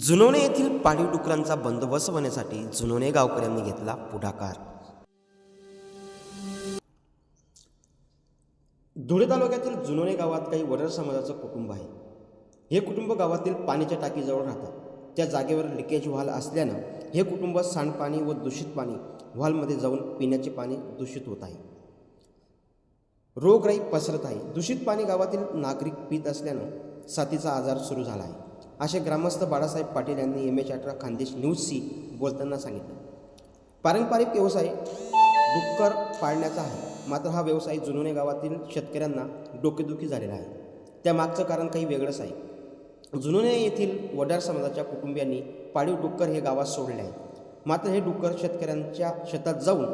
जुनोने येथील पाळीव डुकरांचा बंदोबस्त होण्यासाठी जुनोने गावकऱ्यांनी घेतला पुढाकार. धुळे तालुक्यातील जुनोने गावात काही वडर समाजाचं कुटुंब आहे. हे कुटुंब गावातील पाण्याच्या टाकीजवळ राहतात. त्या जागेवर लिकेज व्हाल असल्यानं हे कुटुंब सांडपाणी व दूषित पाणी व्हालमध्ये जाऊन पिण्याचे पाणी दूषित होत आहे. रोगराई पसरत आहे. दूषित पाणी गावातील नागरिक पित असल्यानं साथीचा आजार सुरू झाला आहे. असे ग्रामस्थ बाळासाहेब पाटील यांनी एम एच अठरा खानदेश न्यूजशी बोलताना सांगितले. पारंपरिक व्यवसाय डुक्कर पाळण्याचा आहे. मात्र हा व्यवसाय जुनोने गावातील शेतकऱ्यांना डोकेदुखी झालेला आहे. त्यामागचं कारण काही वेगळंच आहे. जुनोने येथील वडार समाजाच्या कुटुंबियांनी पाळीव डुक्कर हे गावात सोडले आहे. मात्र हे डुक्कर शेतकऱ्यांच्या शेतात जाऊन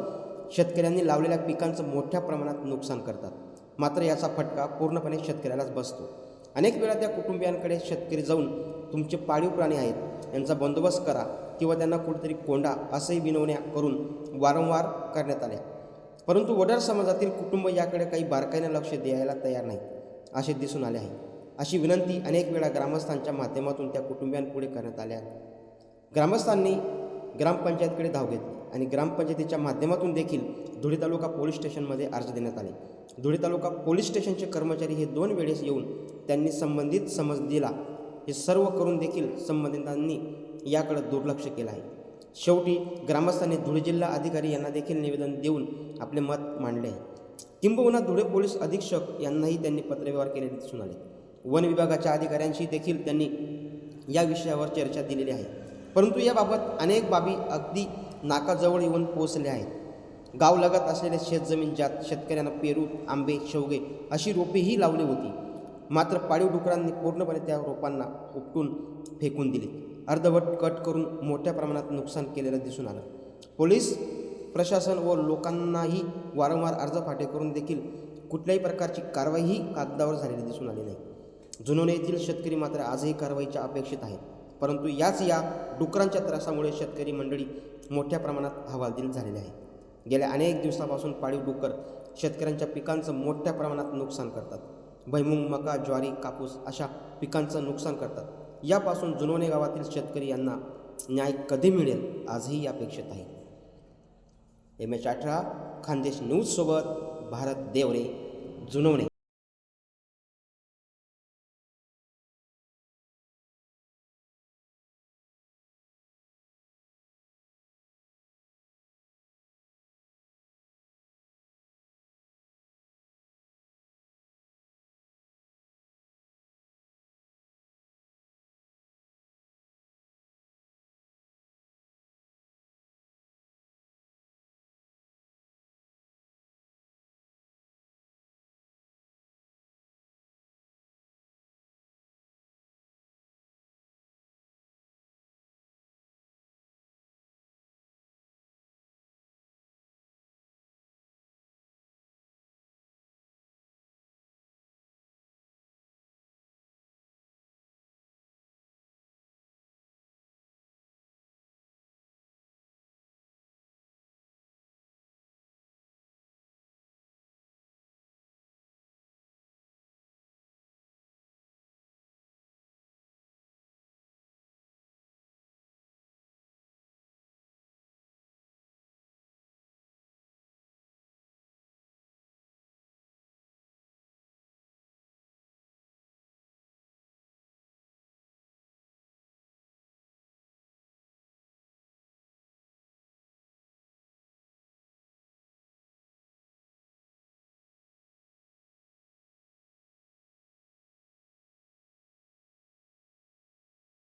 शेतकऱ्यांनी लावलेल्या पिकांचं मोठ्या प्रमाणात नुकसान करतात. मात्र याचा फटका पूर्णपणे शेतकऱ्यालाच बसतो. अनेक वेळा त्या कुटुंबियांकडे शेतकरी जाऊन तुमचे पाळीव प्राणी आहेत. यांचा बंदोबस्त करा किंवा त्यांना कुठेतरी कोंडा असंही विनवण्या करून वारंवार करण्यात आल्या. परंतु वडार समाजातील कुटुंब याकडे काही बारकाईने लक्ष द्यायला तयार नाही असे दिसून आले आहे. अशी विनंती अनेक वेळा ग्रामस्थांच्या माध्यमातून त्या कुटुंबियांपुढे करण्यात आल्या ग्रामस्थांनी ग्रामपंचायतकडे धाव घेतली आणि ग्रामपंचायतीच्या माध्यमातून देखील धुळे तालुका पोलीस स्टेशनमध्ये अर्ज देण्यात आले. धुळे तालुका पोलीस स्टेशनचे कर्मचारी हे दोन वेळेस येऊन त्यांनी संबंधित समज दिला हे सर्व करून देखील संबंधितांनी याकडे दुर्लक्ष केलं आहे. शेवटी ग्रामस्थांनी धुळे जिल्हा अधिकारी यांना देखील निवेदन देऊन आपले मत मांडले. आहे किंबहुना धुळे पोलीस अधीक्षक यांनाही त्यांनी पत्रव्यवहार केलेले दिसून आले. वन विभागाच्या अधिकाऱ्यांशी देखील त्यांनी या विषयावर चर्चा दिलेली आहे. परंतु याबाबत अनेक बाबी अगदी नाकाजवळ येऊन पोहोचल्या आहेत. गावलगत असलेल्या शेतजमीन ज्यात शेतकऱ्यांना पेरू आंबे शेवगे अशी रोपेही लावली होती. मात्र पाळीव डुकरांनी पूर्णपणे त्या रोपांना उपटून फेकून दिले. अर्धवट कट करून मोठ्या प्रमाणात नुकसान केलेलं दिसून आलं. पोलीस प्रशासन व लोकांनाही वारंवार अर्ज फाटे करून देखील कुठल्याही प्रकारची कारवाईही कागदावर झालेली दिसून आली नाही. जुनोने येथील शेतकरी मात्र आजही कारवाईच्या अपेक्षित आहेत. परंतु याच या डुकरांच्या त्रासामुळे शेतकरी मंडळी मोठ्या प्रमाणात हवालदिल झालेले आहे गेल्या अनेक दिवसापासून पाळीव डुकर शेतकऱ्यांच्या पिकांचं मोठ्या प्रमाणात नुकसान करतात. भैमुंग मका ज्वारी कापूस अशा पिकांचं नुकसान करतात. यापासून जुनवणे गावातील शेतकरी यांना न्याय कधी मिळेल आजही अपेक्षित आहे. एम एच अठरा खानदेश न्यूजसोबत भारत देवरे जुनवणे.